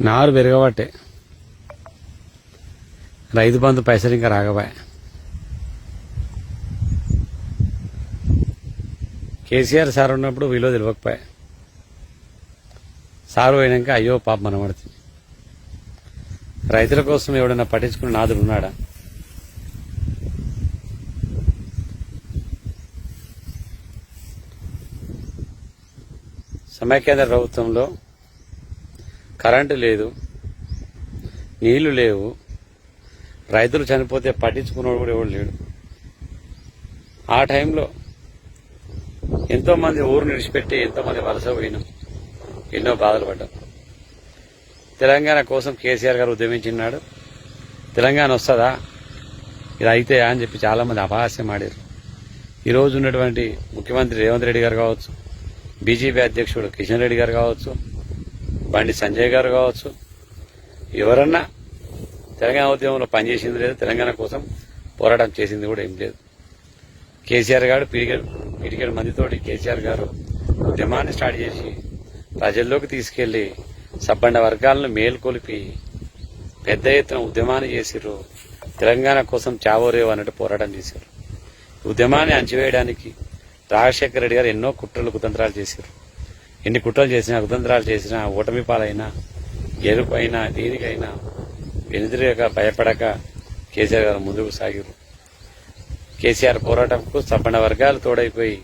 నారు పెరగబట్టే రైతు బంధు పైసలు ఇంకా రాగబాయ్ కేసీఆర్ సార్ ఉన్నప్పుడు విలువ తెలియకపోయా. సారు పోయినాక అయ్యో పాప మనమడుతుంది రైతుల కోసం ఎవడన్నా పట్టించుకున్న నాదుడు ఉన్నాడా? సమైక్యాంధ్ర ప్రభుత్వంలో కరెంటు లేదు నీళ్ళు లేవు రైతులు చనిపోతే పట్టించుకున్నవాడు కూడా ఎవడు లేడు. ఆ టైంలో ఎంతోమంది ఊరు నిడిచిపెట్టి ఎంతోమంది వలస పోయినాం ఎన్నో బాధలు పడ్డాం. తెలంగాణ కోసం కేసీఆర్ గారు ఉద్యమించినాడు. తెలంగాణ వస్తుందా? ఇది అయితే అని చెప్పి చాలా మంది అపహాస్యం ఆడారు. ఈరోజు ఉన్నటువంటి ముఖ్యమంత్రి రేవంత్ రెడ్డి గారు కావచ్చు బీజేపీ అధ్యక్షుడు కిషన్ రెడ్డి గారు కావచ్చు బండి సంజయ్ గారు కావచ్చు. ఎవరన్నా తెలంగాణ ఉద్యమంలో పనిచేసింది లేదు. తెలంగాణ కోసం పోరాటం చేసింది కూడా ఏం లేదు. కేసీఆర్ గారు పీడికెడ్ పీడికెడ్ మందితోటి కేసీఆర్ గారు ఉద్యమాన్ని స్టార్ట్ చేసి ప్రజల్లోకి తీసుకెళ్ళి సబ్బండ వర్గాలను మేల్కొలిపి పెద్ద ఎత్తున ఉద్యమాన్ని చేసిర్రు. తెలంగాణ కోసం చావోరేవు అన్నట్టు పోరాటం చేశారు ఉద్యమాన్ని అంచివేయడానికి రాజశేఖర రెడ్డి గారు ఎన్నో కుట్రలు కుతంత్రాలు చేశారు ఎన్ని కుట్రలు చేసినా కుతంత్రాలు చేసినా ఓటమి పాలైనా గెలుపైనా దేనికైనా వెనుదిరగక భయపడక కేసీఆర్ గారు ముందుకు సాగిరు కేసీఆర్ పోరాటంకు సబ్బండ వర్గాలు తోడైపోయి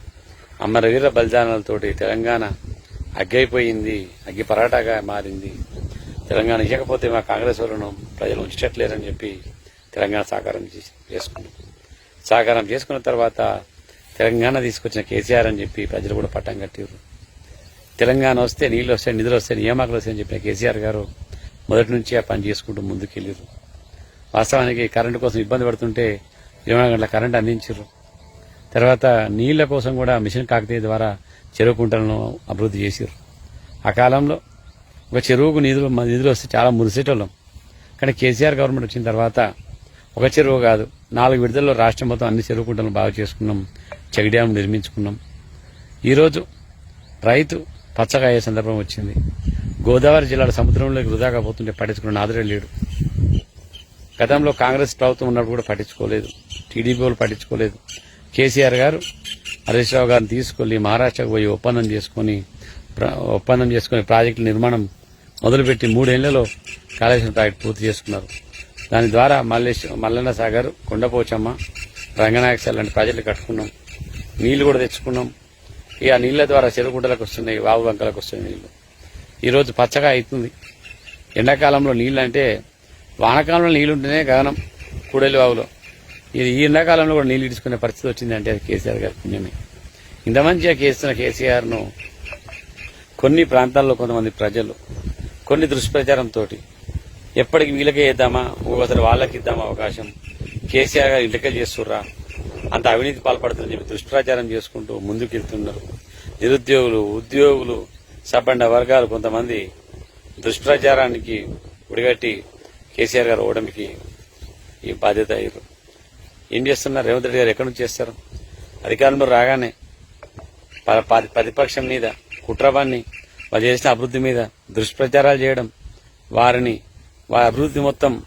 అమరవీర బలిదానాలతోటి తెలంగాణ అగ్గైపోయింది అగ్గి పరాటాగా మారింది. తెలంగాణ ఇవ్వకపోతే మా కాంగ్రెస్ వాళ్ళను ప్రజలు ఉంచట్లేరని చెప్పి తెలంగాణ సాకారం చేసి- చేసుకున్నాం. సాకారం చేసుకున్న తర్వాత తెలంగాణ తీసుకొచ్చిన కేసీఆర్ అని చెప్పి ప్రజలు కూడా పట్టం కట్టారు తెలంగాణ వస్తే నీళ్ళు వస్తాయి నిధులు వస్తాయి నియామకాలు వస్తాయని చెప్పిన కేసీఆర్ గారు మొదటి నుంచి ఆ పని చేసుకుంటూ ముందుకెళ్ళారు వాస్తవానికి కరెంటు కోసం ఇబ్బంది పడుతుంటే ఇరవై గంటల కరెంటు అందించారు తర్వాత నీళ్ళ కోసం కూడా మిషన్ కాకతీయ ద్వారా చెరువు కుంటలను అభివృద్ధి చేశారు ఆ కాలంలో ఒక చెరువుకు నిధులు నిధులు వస్తే చాలా మురిసేటోళ్ళం. కానీ కేసీఆర్ గవర్నమెంట్ వచ్చిన తర్వాత ఒక చెరువు కాదు నాలుగు విడుదలలో రాష్ట్రం మొత్తం అన్ని చెరువు కుంటలను బాగు చేసుకున్నాం చెక్ డ్యాం నిర్మించుకున్నాం. ఈరోజు రైతు పచ్చగా అయ్యే సందర్భం వచ్చింది. గోదావరి జిల్లాల సముద్రంలోకి వృధాగా పోతుంటే పట్టించుకున్న నాదుడే లేడు. గతంలో కాంగ్రెస్ ప్రభుత్వం ఉన్నప్పుడు కూడా పట్టించుకోలేదు. టీడీపీ వాళ్ళు పట్టించుకోలేదు. కేసీఆర్ గారు హరీష్ రావు గారిని తీసుకెళ్ళి మహారాష్ట్రకు పోయి ఒప్పందం చేసుకుని ఒప్పందం చేసుకుని ప్రాజెక్టుల నిర్మాణం మొదలుపెట్టి మూడేళ్ళలో కాళేశ్వరం ప్రాజెక్టు పూర్తి చేసుకున్నారు. దాని ద్వారా మల్లేశ్వర మల్లన్న సాగర్ కొండపోచమ్మ రంగనాయక లాంటి ప్రాజెక్టులు కట్టుకున్నాం. నీళ్ళు కూడా తెచ్చుకున్నాం. ఇక నీళ్ళ నీళ్ళ ద్వారా చెరుకుంటలకు వస్తున్నాయి వాగు వంకలకు వస్తున్నాయి నీళ్ళు ఈరోజు పచ్చగా అవుతుంది. ఎండాకాలంలో నీళ్ళు అంటే వానకాలంలో నీళ్ళు ఉంటేనే గగనం కూడలి వాగులో. ఇది ఈ ఎండాకాలంలో కూడా నీళ్ళు ఇడుచుకునే పరిస్థితి వచ్చింది అంటే అది కేసీఆర్ గారి పుణ్యమే. ఇంత మంచిగా చేస్తున్న కేసీఆర్ను కొన్ని ప్రాంతాల్లో కొంతమంది ప్రజలు కొన్ని దుష్ప్రచారంతో ఎప్పటికి వీళ్ళకే ఇద్దామా ఒకసారి వాళ్ళకి ఇద్దామా అవకాశం కేసీఆర్ గారు ఇంటికే చేస్తుర్రా? అంత అవినీతి పాల్పడుతుందని చెప్పి దుష్ప్రచారం చేసుకుంటూ ముందుకెళ్తున్నారు. నిరుద్యోగులు ఉద్యోగులు సబ్బండ వర్గాలు కొంతమంది దుష్ప్రచారానికి ఉడిగట్టి కేసీఆర్ గారు ఓడమికి ఈ బాధ్యత అయ్యారు. ఏం చేస్తున్నారు? రేవంత్ రెడ్డి గారు ఎక్కడి నుంచి చేస్తారు? అధికారంలో రాగానే ప- ప- ప్రతిపక్షం మీద కుట్రవాన్ని వాళ్ళు చేసిన అభివృద్ధి మీద దుష్ప్రచారాలు చేయడం వారిని వారి అభివృద్ధి మొత్తం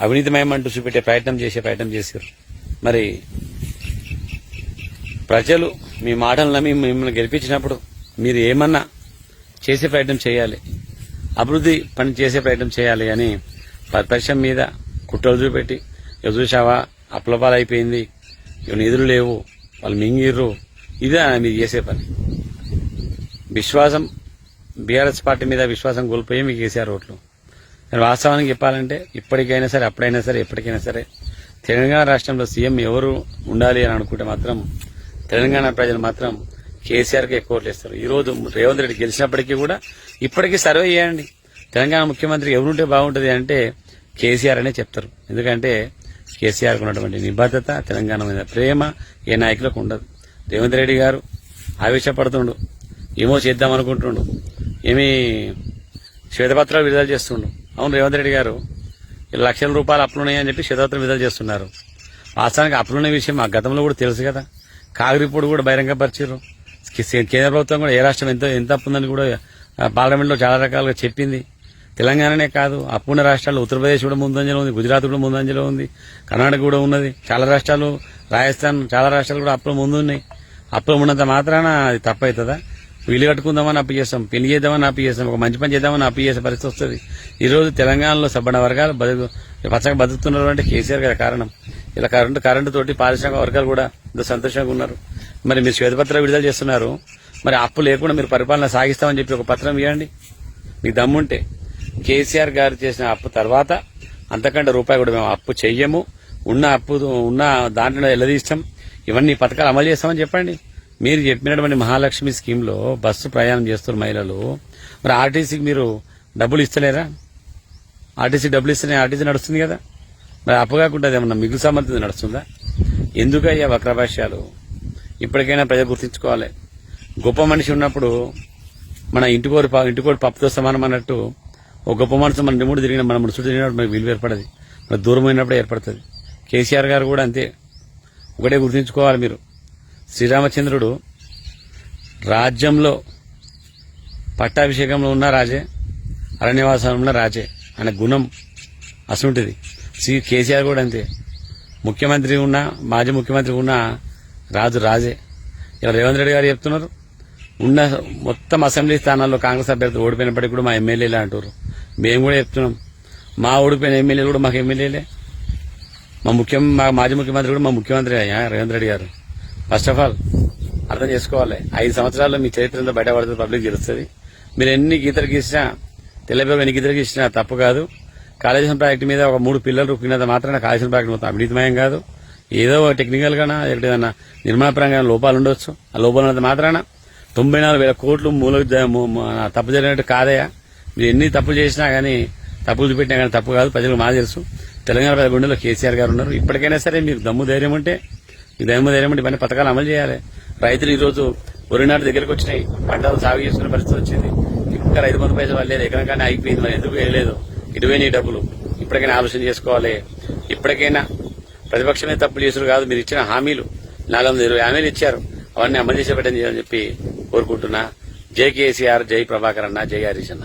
అవినీతిమయమంటూ చూపెట్టే ప్రయత్నం చేసే ప్రయత్నం చేశారు. మరి ప్రజలు మీ మాటలు నమ్మి మిమ్మల్ని గెలిపించినప్పుడు మీరు ఏమన్నా చేసే ప్రయత్నం చేయాలి అభివృద్ధి పని చేసే ప్రయత్నం చేయాలి అని పరిశ్రమ మీద కుట్రలు చూపెట్టి ఇక చూసావా అప్లపాలు అయిపోయింది నిధులు లేవు వాళ్ళు మింగిర్రు. ఇదే మీరు చేసే పని. విశ్వాసం బీఆర్ఎస్ పార్టీ మీద విశ్వాసం కోల్పోయి మీకు వేసారు ఓట్లు. కానీ వాస్తవానికి చెప్పాలంటే ఇప్పటికైనా సరే అప్పుడైనా సరే ఎప్పటికైనా సరే తెలంగాణ రాష్ట్రంలో సీఎం ఎవరు ఉండాలి అని అనుకుంటే మాత్రం తెలంగాణ ప్రజలు మాత్రం కేసీఆర్కి ఎక్కువ ఓట్లు వేస్తారు ఈ రోజు రేవంత్ రెడ్డి గెలిచినప్పటికీ కూడా ఇప్పటికీ సర్వే చేయండి. తెలంగాణ ముఖ్యమంత్రి ఎవరుంటే బాగుంటుంది అంటే కేసీఆర్ అనే చెప్తారు. ఎందుకంటే కేసీఆర్ ఉన్నటువంటి నిబద్ధత తెలంగాణ మీద ప్రేమ ఏ నాయకులకు ఉండదు. రేవంత్ రెడ్డి గారు ఆవేశపడుతుండు ఏమో చేద్దాం అనుకుంటుండు ఏమీ శ్వేతపత్రాలు విడుదల చేస్తుండు. అవును రేవంత్ రెడ్డి గారు లక్షల రూపాయలు అప్పులున్నాయని చెప్పి శ్వేతపత్రం విడుదల చేస్తున్నారు. వాస్తవానికి అప్పులున్న విషయం మా గతంలో కూడా తెలుసు కదా. కాగిరిపూడి కూడా కూడా బహిరంగపరిచారు కేంద్ర ప్రభుత్వం కూడా ఏ రాష్ట్రం ఎంత ఎంత అప్పుందని కూడా పార్లమెంట్లో చాలా రకాలుగా చెప్పింది. తెలంగాణనే కాదు అప్పున్న రాష్ట్రాలు ఉత్తరప్రదేశ్ కూడా ముందంజలో ఉంది గుజరాత్ కూడా ముందంజలో ఉంది కర్ణాటక కూడా ఉన్నది. చాలా రాష్ట్రాలు రాజస్థాన్ చాలా రాష్ట్రాలు కూడా అప్పులు ముందు ఉన్నాయి ఉన్నంత మాత్రాన అది తప్పవుతుందా వీలు కట్టుకుందామని అప్పు చేస్తాం పెళ్ళి చేద్దామని అప్పు చేస్తాం ఒక మంచి పని చేద్దామని అప్పు చేసే పరిస్థితి వస్తుంది. ఈరోజు తెలంగాణలో సబ్బన వర్గాలు బతుకు పచ్చగా బతుకుతున్నారు అంటే కేసీఆర్ గారి కారణం. ఇలా కరెంటు కరెంటు తోటి పారిశ్రామిక వర్గాలు కూడా ఇంత సంతోషంగా ఉన్నారు. మరి మీరు శ్వేతపత్రం విడుదల చేస్తున్నారు. మరి అప్పు లేకుండా మీరు పరిపాలన సాగిస్తామని చెప్పి ఒక పత్రం ఇవ్వండి. మీకు దమ్ముంటే. కేసీఆర్ గారు చేసిన అప్పు తర్వాత అంతకంటే రూపాయి కూడా మేము అప్పు చెయ్యము. ఉన్న అప్పు ఉన్న దాంట్లో ఎల్లదీస్తాం. ఇవన్నీ పథకాలు అమలు చేస్తామని చెప్పండి. మీరు చెప్పినటువంటి మహాలక్ష్మి స్కీమ్లో బస్సు ప్రయాణం చేస్తున్న మహిళలు మరి ఆర్టీసీకి మీరు డబ్బులు ఇస్తలేరా? ఆర్టీసీ డబ్బులు ఇస్తేనే ఆర్టీసీ నడుస్తుంది కదా. మరి అప్పు కాకుండా ఏమన్నా మిగులు సామర్థ్యం నడుస్తుందా? ఎందుకయ్యా వక్రభాష్యాలు? ఇప్పటికైనా ప్రజలు గుర్తించుకోవాలి. గొప్ప మనిషి ఉన్నప్పుడు మన ఇంటికోడు పా- పప్పుతో సమానం అన్నట్టు ఒక గొప్ప మనసు మన నిముడు తిరిగిన మన ముడుచుడు తిరిగినప్పుడు మనకు విలువ ఏర్పడదు. మన దూరం ఏర్పడుతుంది. కేసీఆర్ గారు కూడా అంతే. ఒకటే గుర్తుంచుకోవాలి మీరు. శ్రీరామచంద్రుడు రాజ్యంలో పట్టాభిషేకంలో ఉన్న రాజే అరణ్యవాసంలో రాజే అనే గుణం అసుంటిది శ్రీ కేసీఆర్ కూడా అంతే. ముఖ్యమంత్రి ఉన్నా మాజీ ముఖ్యమంత్రి ఉన్నా రాజు రాజే. ఇలా రేవంత్ రెడ్డి గారు చెప్తున్నారు ఉన్న మొత్తం అసెంబ్లీ స్థానాల్లో కాంగ్రెస్ అభ్యర్థులు ఓడిపోయినప్పటికీ కూడా మా ఎమ్మెల్యేలే అంటారు. మేము కూడా చెప్తున్నాం మా ఓడిపోయిన ఎమ్మెల్యేలు కూడా మాకు ఎమ్మెల్యేలే. మా ముఖ్యం మా మాజీ ముఖ్యమంత్రి కూడా మా ముఖ్యమంత్రి అయ్యా రేవంత్ రెడ్డి గారు. ఫస్ట్ ఆఫ్ ఆల్ అర్థం చేసుకోవాలి. ఐదు సంవత్సరాల్లో మీ చరిత్ర అంతా బయటపడుతుంది పబ్లిక్ తెలుస్తుంది. మీరు ఎన్ని గీతలు గీసినా తెల్లబేరు ఎన్ని గీతలు గీసినా తప్పు కాదు. కాళేశ్వరం ప్రాజెక్టు మీద ఒక మూడు పిల్లలు రుక్కినంత మాత్రమే కాళేశ్వరం ప్రాజెక్టు మొత్తం అవినీతిమయం కాదు. ఏదో టెక్నికల్ గానా ఏదైనా నిర్మాణపరంగా లోపాలు ఉండొచ్చు. ఆ లోపాలు ఉన్నంత మాత్రాన తొంభై నాలుగు వేల కోట్లు మూల తప్పు జరిగినట్టు కాదయా మీరు ఎన్ని తప్పులు చేసినా గానీ తప్పులు చూపెట్టినా కానీ తప్పు కాదు ప్రజలకు మా తెలుసు. తెలంగాణ ప్రజల గుండెలో కేసీఆర్ గారు ఉన్నారు. ఇప్పటికైనా సరే మీకు దమ్ము ధైర్యం ఉంటే మీ దమ్ము ధైర్యం ఉంటే ఇవన్నీ పథకాలు అమలు చేయాలి. రైతులు ఈరోజు ఒరినాడు వరినాడు దగ్గరకు వచ్చినాయి. పంటలు సాగు చేసుకునే పరిస్థితి వచ్చింది. ఇంకా రైతు బంధు పైసలు వాళ్ళు లేదు ఎక్కడ కానీ ఆగిపోయింది మరి ఎందుకు వేయలేదు? ఇటువైన డబ్బులు. ఇప్పటికైనా ఆలోచన చేసుకోవాలి. ఇప్పటికైనా ప్రతిపక్షమే తప్పులు చేసారు కాదు మీరు ఇచ్చిన హామీలు. నాలుగు వందల ఇరవై హామీలు ఇచ్చారు. అవన్నీ అమలు చేసే పెట్టని చెప్పి కోరుకుంటున్నా. జై కేసీఆర్ జై ప్రభాకర్ అన్న జై హరీష్ అన్న.